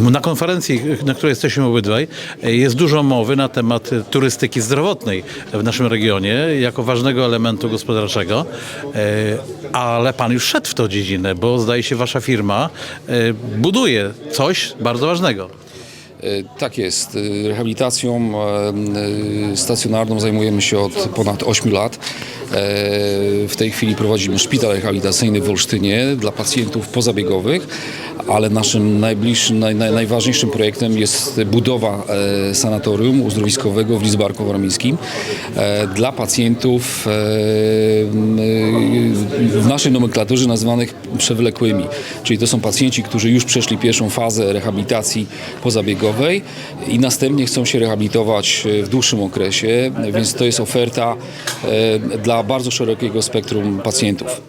Na konferencji, na której jesteśmy obydwaj, jest dużo mowy na temat turystyki zdrowotnej w naszym regionie, jako ważnego elementu gospodarczego, E, ale pan już szedł w tą dziedzinę, bo zdaje się wasza firma e, buduje coś bardzo ważnego. E, Tak jest. E, Rehabilitacją e, stacjonarną zajmujemy się od ponad 8 lat. W tej chwili prowadzimy szpital rehabilitacyjny w Olsztynie dla pacjentów pozabiegowych, ale naszym najbliższym, naj, naj, najważniejszym projektem jest budowa sanatorium uzdrowiskowego w Lizbarku Warmińskim dla pacjentów w naszej nomenklaturze nazywanych przewlekłymi. Czyli to są pacjenci, którzy już przeszli pierwszą fazę rehabilitacji pozabiegowej i następnie chcą się rehabilitować e, w dłuższym okresie, więc to jest oferta e, dla bardzo szerokiego spektrum pacjentów.